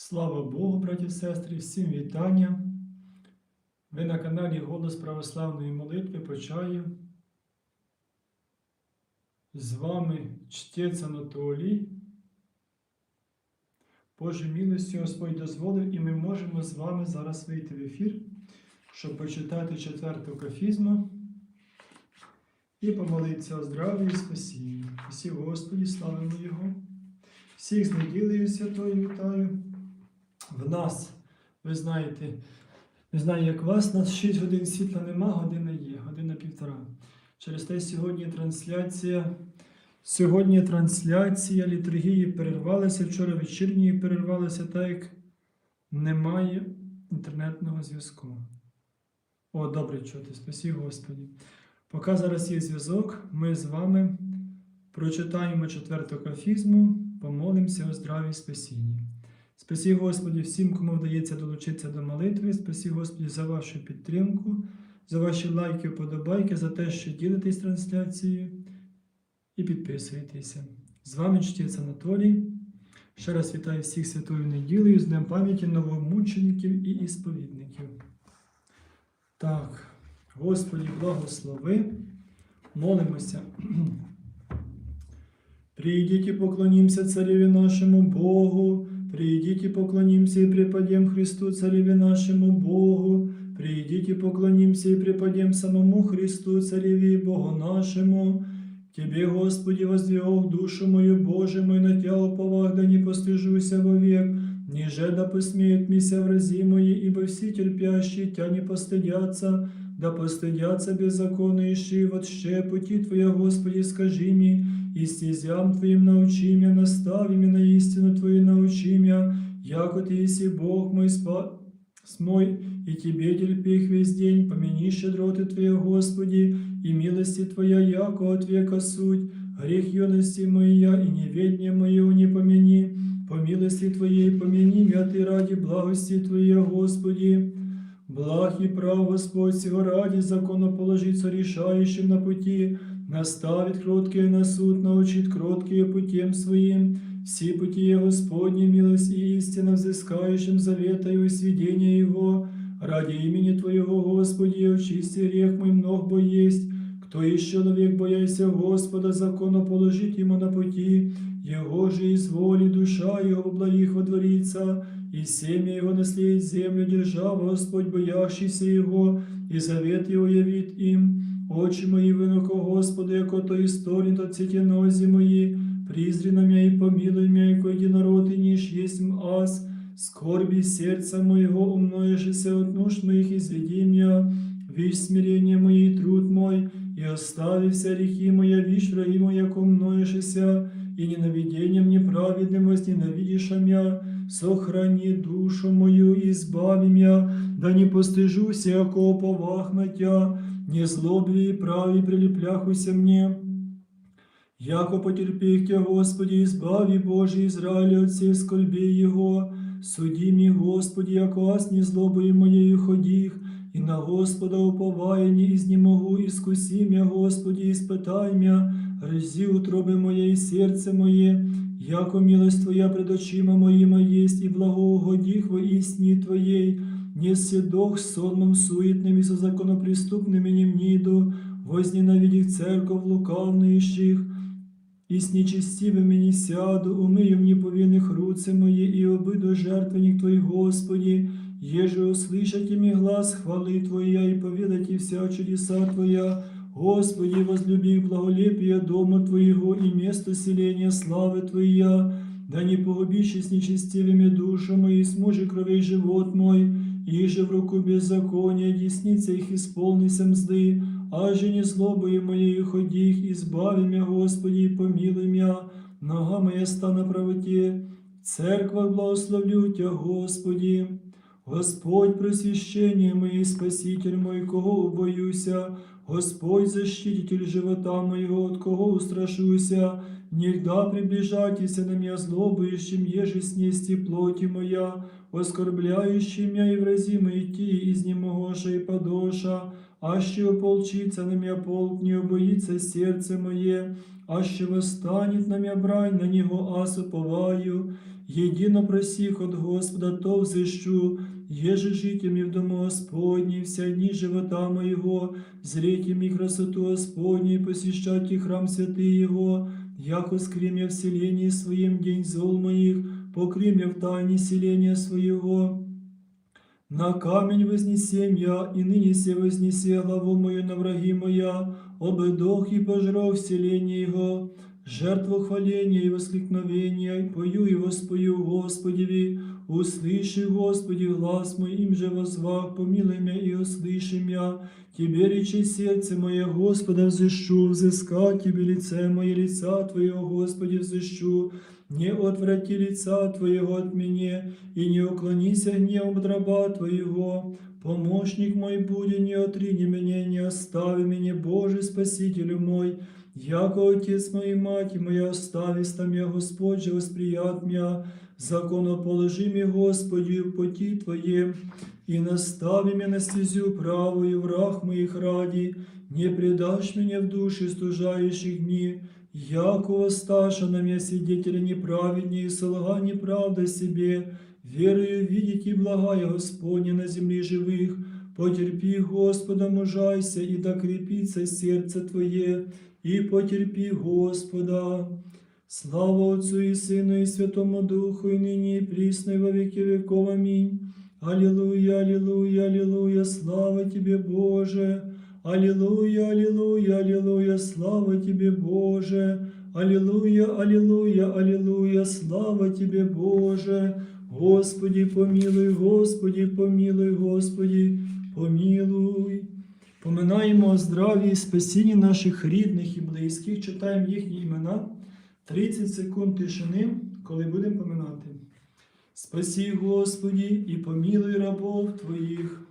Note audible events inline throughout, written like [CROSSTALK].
Слава Богу, браті і сестри, всім вітання. Ви на каналі Голос Православної молитви почаю. З вами чтець Анатолій. Боже милостю Господь дозволив, і ми можемо з вами зараз вийти в ефір, щоб почитати четверту кафізму і помолитися о здрав'ї і спасінні. Всі Господі, славимо Його. Всіх з неділею святою вітаю. В нас, ви знаєте, не знаю, як вас, нас 6 годин світла нема, година є, година півтора. Через те сьогодні трансляція. Сьогодні трансляція літургії перервалася, вчора вечірньої перервалася, так як немає інтернетного зв'язку. О, добре чути, спасі Господі. Поки зараз є зв'язок, ми з вами прочитаємо четверту кафізму, помолимося о здраві і спасінні. Спасі Господі всім, кому вдається долучитися до молитви. Спасі Господі за вашу підтримку, за ваші лайки, вподобайки, за те, що ділитесь трансляцією і підписуєтеся. З вами чтець Анатолій. Ще раз вітаю всіх святою неділею з Днем пам'яті новомучеників і ісповідників. Так, Господі, благослови, молимося. [CLEARS THROAT] Придите, поклонимся Цареве нашему Богу, придите, поклонимся и преподем Христу, Цареве нашему Богу, придите, поклонимся и преподем самому Христу, Цареве и Богу нашему. Тебе, Господи, воздвиг душу мою, Боже мой, на Тя уповах, да не постыжуся вовек, ниже да посмеют мися врази мои, ибо все терпящие Тя не постыдятся, да постыдятся беззаконнейшие, вот ще пути Твоя, Господи, скажи мне, и стезям Твоим научи меня, настави меня на истину Твою научи меня, яко Ты еси Бог мой спа... мой, и Тебе терпих весь день, помяни щедроты Твоя, Господи, и милости Твоя, яко от века суть, грех юности моя и неведение мое не помяни, по милости Твоей помяни меня Ты ради благости Твоей, Господи. Благ и прав Господь сего ради закону положиться решающим на пути, наставит кроткие на суд, научит кроткие путем своим, все пути Господни милость и истина взыскающим завета и сведения Его, ради имени Твоего, Господи, очисти грех мой мног бо есть, кто из человек, бояйся Господа, закону положить ему на пути, Его же изволи душа Его в благих водворится, и семя Его наследить землю держава, Господь, боящийся Его, и завет Его явит им. Очи мои виноко, Господи, яко то историн, то цвете нози мои, призри на меня и помилуй меня, яко единород и ниш есть аз, скорби сердца моего, умноешься от нужд моих, изведи меня, вишь смирение мои и труд мой, и остави вся грехи моя, вишь враги моя, яко и ненавидением неправедным возненавидишь меня, сохрани душу мою, и избави меня, да не постыжуся, яко оповах на тя, не злобли и прави прилепляхуся мне. Яко потерпих Тя, Господи, избави Боже Израиля от всей скорби Его, суди ми, Господи, яко аз не злобою моєю ходих, і на Господа уповая не изнемогу, искуси мя, Господи, испытай мя, рази утроби моє і серце моє, яко милость Твоя пред очима моїма есть, и благоугодих во истине Твоей, не седох сонмом суетным и со законоприступным не мниду, возненавидих церковь лукавнующих, и с нечестивыми не сяду, умыю мне повинных руцы мои, и обыду жертвенник Твой, Господи, еже услышать ими глаз хвалы Твоя, и поведать и вся чудеса Твоя, Господи, возлюби благолепие дома Твоего и место селения славы Твоя, да не погубишь с нечестивыми душу мои, смужи кровей живот мой, иже в руку беззакония, десница их исполнися мзды, а же не злобою моєю ходих, избави меня, Господи, и помилуй меня, нога моя ста на правоте, церква благословлю Тя, Господи. Господь, просвящение мое, Спаситель мой, кого убоюся, Господь, защититель живота моего, от кого устрашуся, Нигда приближайтеся на меня злобующим, еже снести плоти моя, оскорбляющий меня и врази мои ти, изнемогоша и подоша, аще ополчится на меня полк, не обоится сердце мое, аще восстанет на меня брань, на него аз уповаю, едино просих от Господа, то взыщу, еже житями в дому Господней, вся дни живота моего, зреть ми красоту Господню и храм святый Его, яко скрим я в селении своим день зол моих, покрим я в тайне селения своего. На камень вознесем я, и ныне се вознесе главу мою на враги моя, обедох и пожрал вселение его, жертву хваления и воскликновения, пою и воспою Господеви, услыши, Господи, глаз мой, им же возвах, помилуй меня и услыши меня, Тебе речи сердце мое, Господа, взыщу, взыскать Тебе лице мое, лица Твоего, Господи, взыщу, не отврати лица Твоего от меня, и не уклонися гневом от раба Твоего. Помощник мой буди, не отрини меня, не остави меня, Боже, Спасителю мой. Яко Отец мой и моя, оставись там Господь же, восприят меня, законоположи мне, Господи, в пути Твоем, и настави меня на стезю правую, враг моих ради, не предашь меня в души стужающих дни, яко воссташа на меня свидетеля неправеднее, и солга неправда себе, верою видеть и благая Господня на земле живых, потерпи, Господа, мужайся, и да крепится сердце Твое, и потерпи, Господа. Слава Отцу и Сыну и Святому Духу, и ныне и присно, и во веки веков. Аминь. Аллилуйя, аллилуйя, аллилуйя, слава Тебе, Боже. Аллилуйя, аллилуйя, аллилуйя, слава Тебе, Боже. Аллилуйя, аллилуйя, аллилуйя, слава Тебе, Боже. Господи, помилуй, Господи, помилуй, Господи, помилуй. Поминаємо о здраві і спасінні наших рідних і близьких, читаємо їхні імена. 30 секунд тишини, коли будемо поминати. Спасі, Господі, і помилуй рабов Твоїх.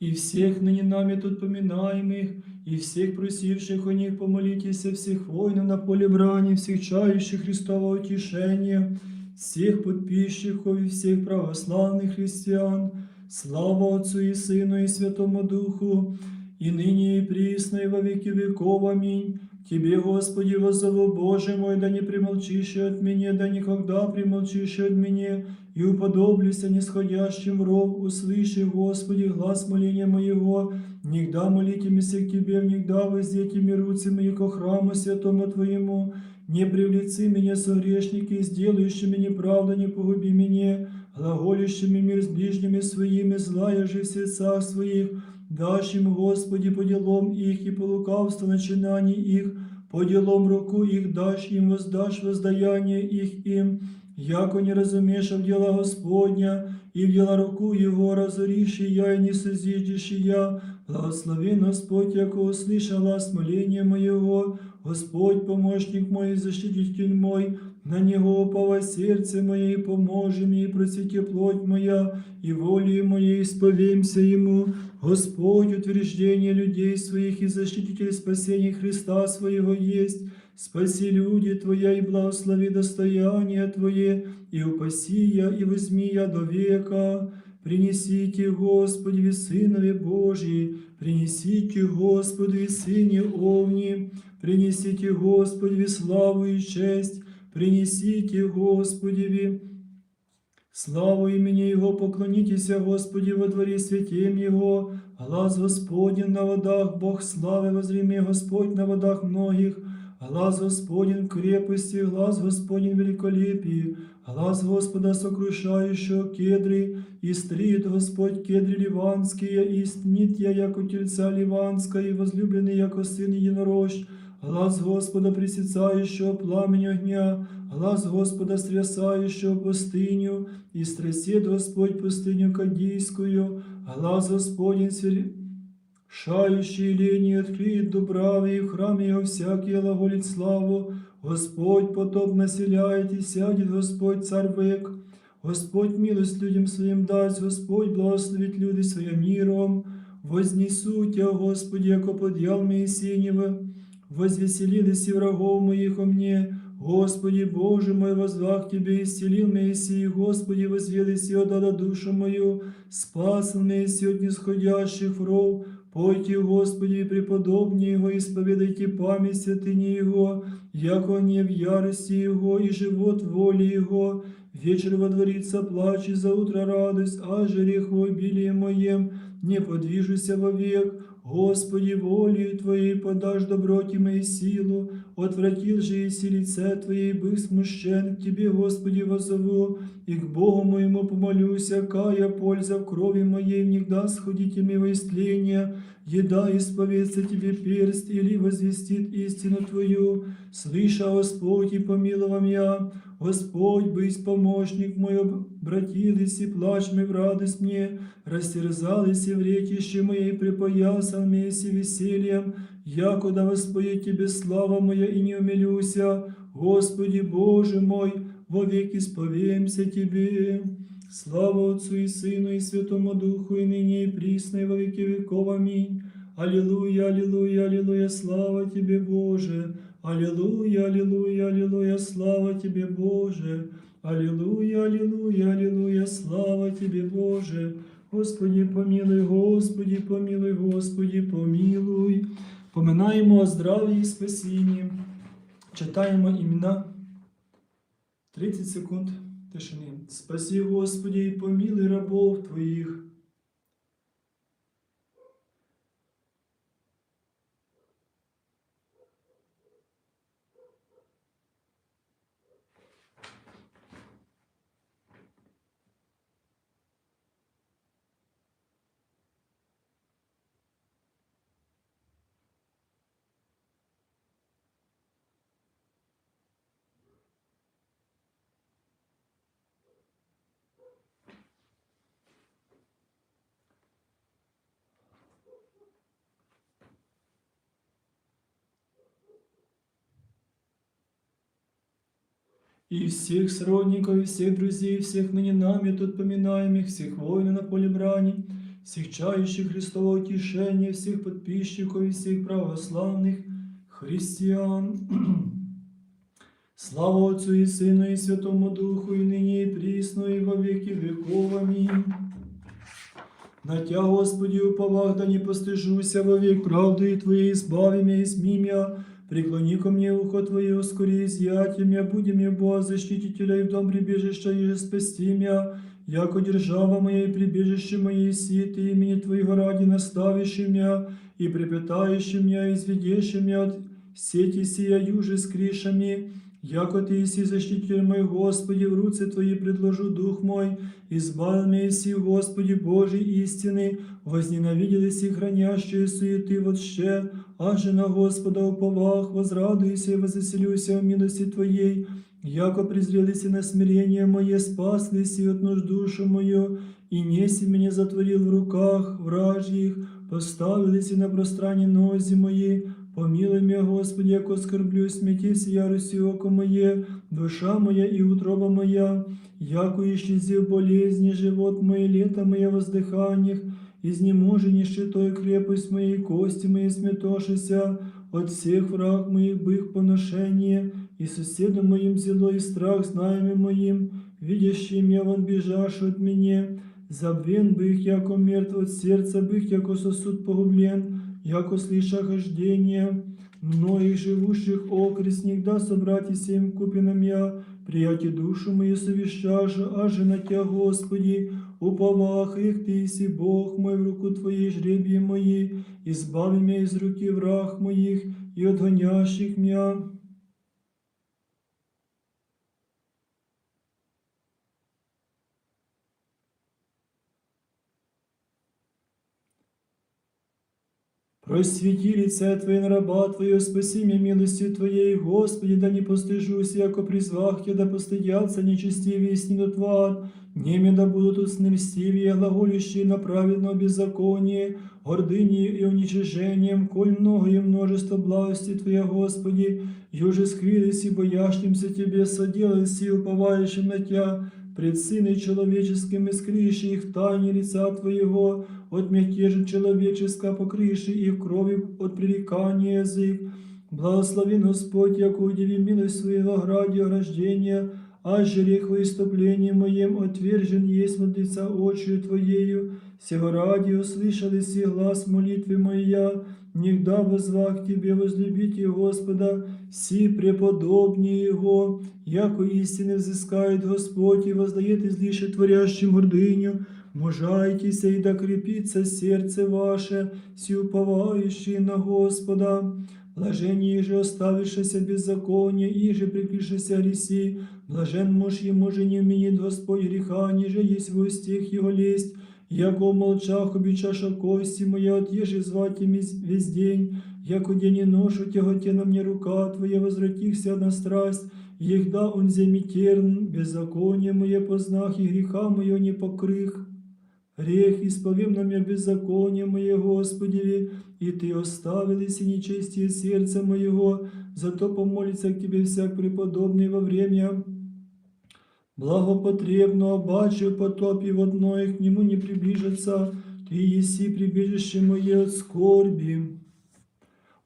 и всех ныне нами тут поминаемых, и всех просивших у них помолитесь, всех воинов на поле брани, всех чающих Христова утешения, всех подписчиков и всех православных христиан, слава Отцу и Сыну и Святому Духу, и ныне и присно и во веки веков. Аминь. Тебе, Господи, воззову, Боже мой, да не примолчишь от меня, да никогда примолчишь от меня, и уподоблюся нисходящим в ров, услыши, Господи, глаз моления моего, нигда молитимся к Тебе, нигда воздетими руцы мои ко храму святому Твоему, не привлеци меня, согрешники, сделающими неправду, не погуби меня, глаголющими мир с ближними своими, злая же в сердцах своих, дашь им, Господи, по делам их и по лукавству начинаний их, по делам руку их дашь им, воздашь воздаяние их им, яко не разумеешь в дела Господня, и в дела руку Его разоришь и я, и не созидишь я, благословен Господь, яко услышала смоление моего, Господь, помощник мой, защититель мой, на Него упало сердце мое, и поможи мне, и просвети плоть моя, и волей моей исповемся Ему, Господь, утверждение людей своих и защититель спасения Христа своего есть, Спаси люди Твоя и благослови достояние Твое, и упаси я, и возьми я до века. Принесите, Господи, Сынове Божьи, принесите, Господи, Сыне Овни, принесите, Господи, славу и честь, принесите, Господи, Славу имени Его поклонитесь, Господи, во дворе святем Его, глаз Господень на водах, Бог славы возреми Господь на водах многих, глаз Господень в крепости, глаз Господень в великолепии, глаз Господа сокрушающего кедры, и стрит Господь кедры ливанские, и стнит я, яко тельца ливанская, и возлюбленный, яко сын единорощ, глаз Господа пресицающего пламень огня, глаз Господа стрясающего пустыню, и стрясет Господь пустыню Кадийскую, глаз Господень свир- Шающий лени откриет дубравы, и в храме его всякий глаголит славу. Господь потоп населяет, и сядет Господь царь век. Господь милость людям своим даст, Господь благословит люди своим миром. Вознесу Тя, Господи, яко подъял Моисеева, возвеселились и врагов моих о мне. Господи, Боже мой, возвах Тебе, исцелил Моисей, Господи, возвелись и отдала душу мою, спас Моисей от нисходящих вров, Пойте, Господи, преподобнее Его, исповедайте память святыни Его, яко не в ярости Его и живот в воле Его. Вечер водворится плач и за утро радость, а жерех в обилии моем, не подвижуся вовек. Господи, волею Твоей подашь доброте моей силу, отвратил же еси лице Твоей, быв смущен, к Тебе, Господи, возову, и к Богу моему помолюся, кая польза в крови моей, негда сходите мне во истление, еда исповедся Тебе перст, или возвестит истину Твою, слыша, Господь, и помиловал я, Господь, быть помощник мой, обратились и плач мой в радость мне, растерзались и в ретище моей припоясал меси весельем, якуда воспою Тебе слава моя и не умилюся, Господи Боже мой, вовек исповемся Тебе. Слава Отцу и Сыну и Святому Духу, и ныне и присно, и во веки веков. Аминь. Аллилуйя, аллилуйя, аллилуйя, слава Тебе, Боже. Аллилуйя, аллилуйя, аллилуйя, слава Тебе, Боже. Аллилуйя, аллилуйя, аллилуйя, слава Тебе, Боже. Господи, помилуй, Господи, помилуй, Господи, помилуй. Поминаємо о здраві і спасінні. Читаємо імена. 30 секунд тишини. Спаси, Господи, і помилуй рабов Твоїх. И всех сродников, и всех друзей, всех ныне нами тут поминаемых, всех воинов на поле брани, всех чающих Христового утешения, всех подписчиков и всех православных христиан. Слава Отцу и Сыну и Святому Духу, и ныне и присно, и во веки веков. Аминь. На Тя, Господи, уповах, да не постыжуся вовек правдою Твоей, избави меня и сми меня, преклони ко мне ухо Твое, скорее изъятие меня, буди мне Бога, защитителя и в дом прибежища, и же спасти меня, яко держава моя и прибежище мое, си имени Твоего ради наставишь меня, и припитаешь меня, и изведешь меня от сети сия южи с кришами, Яко Ты си защититель мой, Господи, в руце Твои предложу дух мой, избавил меня си, Господи, Божий истины, возненавиделись и хранящие суеты вообще, аже на Господа уповах, возрадуйся и возвеселюся в милости Твоей, яко презрелись на смирение мое, спаслись и от нужд душу мою, и неси меня затворил в руках вражьих, поставились и на пространні нозі мої, Помилуй меня, Господи, яко скорблю, смятись яростью око моє, душа моя и утроба моя, яко исчезив болезни, живот мой, лето мое воздыханиях, изнеможенище той крепость моей, кости мои сметошися, от всех враг моих бых поношение, и соседом моим зело и страх знаями моим, видящим я вон бежашь от меня, забвен бых, яко мертв от сердца бых, яко сосуд погублен, яко слыша хождение многих живущих окрестних, да собрать и семь купином я, прияти душу мою совещаша, аже на Тя, Господи, уповах их Ты си Бог мой в руку Твоей жребии мои, избави меня из руки враг моих и отгонящих меня. Просвети лице Твое на раба Твое, спаси меня милостью Твоей, Господи, да не постыжусь, яко призвах Я, да постыдятся нечестивые снидут в ад, Неме да будут устны льстивые, глаголющие на праведное беззаконие, гордыней и уничижением, коль многое множество благости Твоя, Господи, юже сквились и боящимся Тебе, соделай сил, уповающим на Тя, пред Сыной Человеческим искриши их в тайне лица Твоего, от мятежа человеческого покрыши их крови от пререкания язык. Благослови Господь, яко удиви милость Своего граде рождения, а грех во иступлении моем отвержен есть от лица очию Твоею, сего ради услышали си глаз молитвы моя, Нигда возвах Тебе возлюбите Господа, си преподобнее Его, яко истины взыскает Господь и воздает излише творящим гордыню, мужайтеся и да крепится сердце ваше, си уповающие на Господа. Блажение же оставившееся беззаконие, и же прикрывшееся греси, блажен муж ему же не вменит Господь греха, ниже есть в устих его лесть, Яко в молчах обичаша кости моя, отъежи звать ими весь день, яко день и нож утяготена мне рука Твоя, возвратихся на страсть, егда он земетерн, беззаконие мое познах, и греха мое не покрых. Грех исповем на меня беззаконие мое, Господи, и Ты оставились и нечестие сердца моего, зато помолится к Тебе всяк преподобный во время Благопотребно обаче потопи в одно, и к нему не приближится, Ты еси прибежище мое от скорби.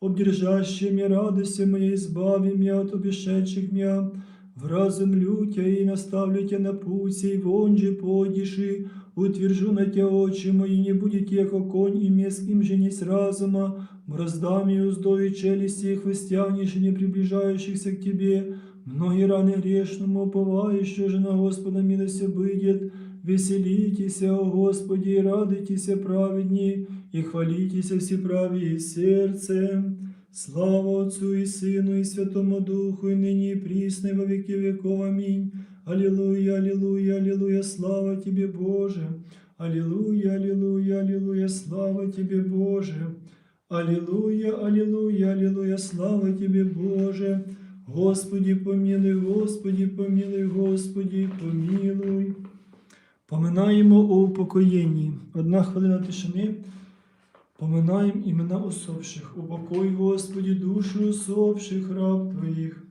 Обдержащее меня радости моей, избави меня от обешедших меня, вразумлю Тя и наставлю Тя на путь, сей вон же подиши, утвержу на Тя очи мои, не будете, яко конь и мест им женись разума, раздам и уздою челюсти, хвостянище, не приближающихся к Тебе, Многие раны грешному, уповающие же на Господа милость обыдет, веселитесь, о Господи, и радуйтесь, праведни, и хвалитесь все правее сердцем. Слава Отцу и Сыну, и Святому Духу, и ныне и присно, и во веки веков. Аминь. Аллилуйя, аллилуйя, аллилуйя, слава Тебе, Боже. Аллилуйя, аллилуйя, аллилуйя, слава Тебе, Боже. Аллилуйя, аллилуйя, аллилуйя, слава Тебе, Боже. Господи, помилуй, Господи, помилуй, Господи, помилуй. Поминаємо у упокоєнні. Одна хвилина тишини. Поминаємо імена усопших. Упокой, Господі, душу усопших раб Твоїх.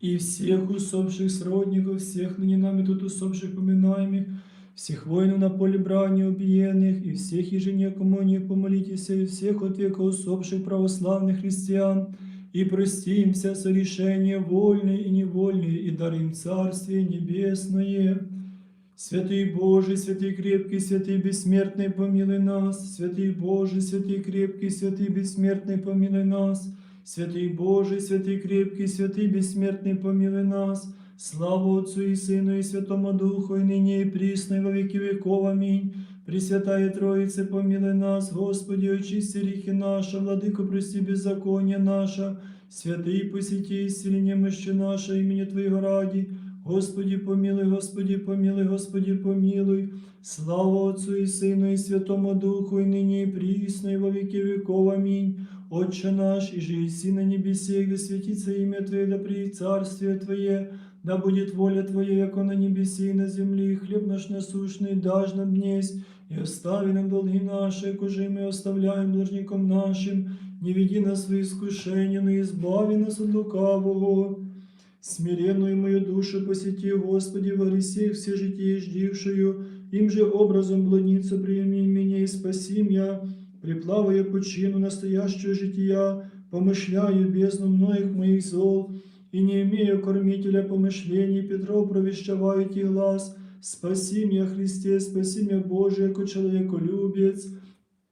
и всех усопших сродников, всех ныне нами тут усопших поминаемых, всех воинов на поле брани убиенных, и всех еженекому о них помолитесь, и всех от века усопших православных христиан, и простимся сорешения вольные и невольные, и дарим Царствие Небесное. Святый Божий, святый крепкий, святый бессмертный, помилуй нас. Святый Божий, святый крепкий, святый бессмертный, помилуй нас. Святый Божий, святый крепкий, святый бессмертный, помилуй нас. Слава Отцу и Сыну и Святому Духу, и ныне и присно, и во веки веков. Аминь. Пресвятая Троице, помилуй нас, Господи, очисти грехи наши, Владыко, прости беззаконие наше, святый посети исцеление мощи наше, имени Твоего ради, Господи, помилуй, Господи, помилуй, Господи, помилуй. Слава Отцу и Сыну и Святому Духу, и ныне и присно, и во веки веков. Аминь. Отче наш, и же иси на небесе, да светится имя Твое, да приедет царствие Твое, да будет воля Твоя, яко на небеси и на земли, хлеб наш насущный дашь нам днесь, и остави нам долги наши, кожи мы оставляем должником нашим, не веди нас в искушение, но избави нас от лукавого. Смиренную мою душу посети, Господи, во гресе все житие ждившую, им же образом блудницу прими меня и спаси меня, приплавая почину настоящего жития, помышляю бездну многих моих зол, и не имею кормителя помышлений, Петров провещевает и глаз, спаси меня, Христе, спаси меня, Боже, яко человеколюбец,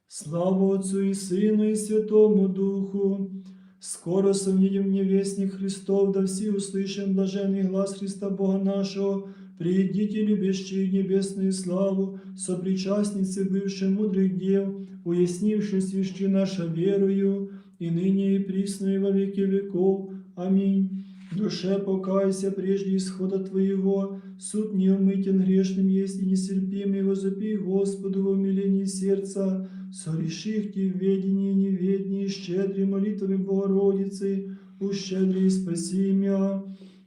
слава Отцу и Сыну и Святому Духу. Скоро совнидем мне вестник Христов, да все услышим блаженный глаз Христа Бога нашего, приидите, любящие небесную славу, сопричастницы бывших мудрых дев, уяснивши свящи наша верою, и ныне и присно и во веки веков. Аминь. Душе покайся прежде исхода Твоего, суд неумытен грешным есть и нестерпимый, возопи Господу в умилении сердца, сореших Ти в ведении неведней, щедрей молитвами Богородицы, ущедри и спаси меня.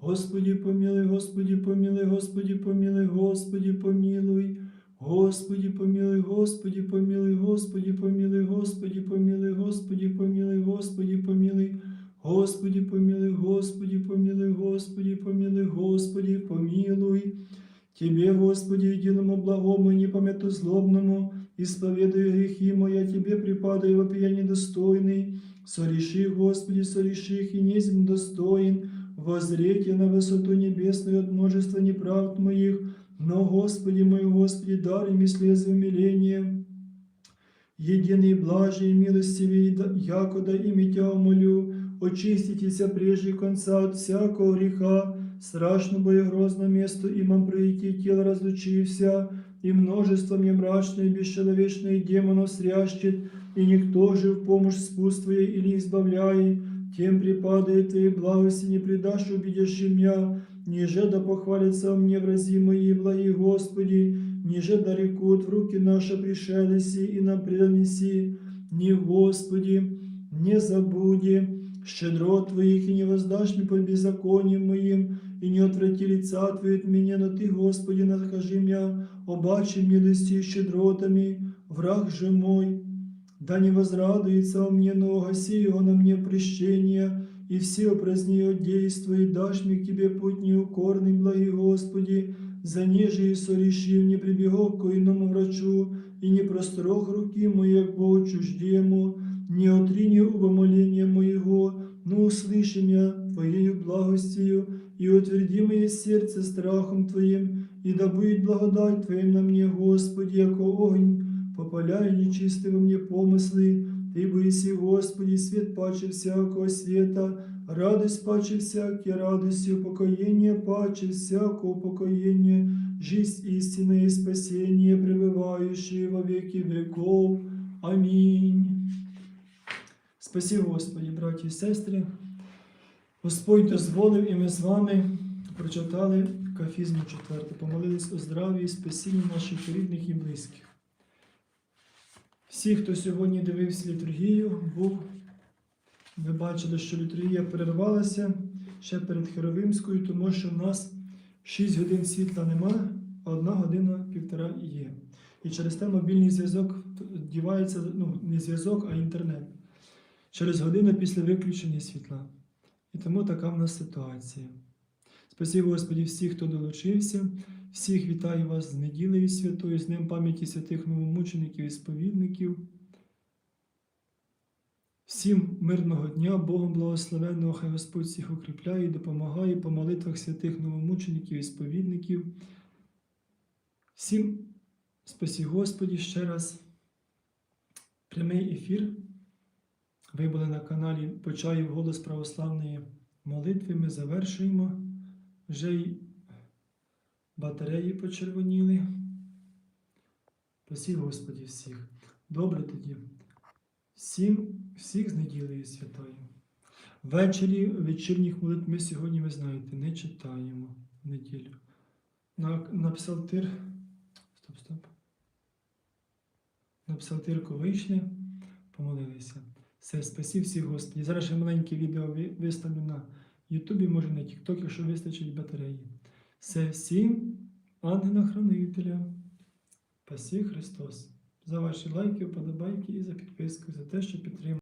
Господи помилуй, Господи помилуй, Господи помилуй, Господи помилуй. Господи помилуй, Господи помилуй, Господи помилуй, Господи помилуй, Господи помилуй, Господи помилуй, Господи помилуй, Господи помилуй, Господи помилуй, Господи помилуй. Тебе, Господи, единому благому и непомяту злобному, исповедую грехи мои, я Тебе припадаю, вопия недостойный. Сореши, Господи, сореши их, и незем достоин, возреть я на высоту небесную от множества неправд моих, но, Господи мой, Господи, дай мне слезы умиления. Единый блажий, милостивый, да- якода ими Тя умолю, очиститеся прежде конца от всякого греха, страшно бо и грозно место имам прийти, тело разлучився, и множество мне мрачное и бесчеловечное демонов срящет, и никто же в помощь спут Твоей или избавляй, тем припадает Твоей благости, не предашь убедящим меня, ниже да похвалится мне врази мои, благи Господи, ниже да рекут в руки наши пришелеси и нам преданеси, не Господи, не забуди, щедро Твоих и не воздашь мне по беззакониям моим, и не отврати лица Твои от меня, но Ты, Господи, накажи меня, обаче милости и щедротами, враг же мой, да не возрадуется о мне, но угаси его на мне прещение, и все опразни его действа, и дашь мне к Тебе путь неукорный, благий Господи, за неже и сореши, не прибегу к иному врачу, и не прострох руки моей к Богу чуждему, не отрини убомоления моего, но услыши меня Твоею благостью, и утверди мое сердце страхом Твоим, и да будет благодать Твоим на мне, Господи, яко огонь, попаляй нечистые во мне помыслы, Ты боиси, Господи, свет паче всякого света, радость паче всякие радости, упокоение паче всякого упокоения, жизнь истинная и спасение, пребывающие во веки веков. Аминь. Спасі, Господі, браті і сестри. Господь дозволив, і ми з вами прочитали кафізму 4, помолились о здрав'ї і спасінні наших рідних і близьких. Всі, хто сьогодні дивився літургію, був, ви бачили, що літургія перервалася ще перед Херовимською, тому що в нас 6 годин світла нема, а одна година півтора є. І через те мобільний зв'язок дівається, ну, не зв'язок, а інтернет. Через годину після виключення світла. І тому така в нас ситуація. Спасибо, Господі, всіх, хто долучився. Всіх вітаю вас з неділею святою, з Днем пам'яті святих новомучеників і сповідників. Всім мирного дня, Богом благословенного, хай Господь всіх укріпляє і допомагає по молитвах святих новомучеників і сповідників. Всім спасі Господі ще раз. Прямий ефір. Ви були на каналі Почаїв Голос Православної молитви. Ми завершуємо. Вже й батареї почервоніли. Спасі Господі всіх. Добре тоді. Всім, всіх з неділею святою. Ввечері вечірніх молитв ми сьогодні, ви знаєте, не читаємо в неділю. На, на псалтир. Стоп, стоп. На псалтирку вийшли, помолилися. Все, спасі всіх Господі. Зараз ще маленьке відео виставлю на Ютубі, може на Тікток, якщо вистачить батареї. Все, всім ангела-хранителя. Пасі Христос. За ваші лайки, вподобайки і за підписку, за те, що підтримуєте.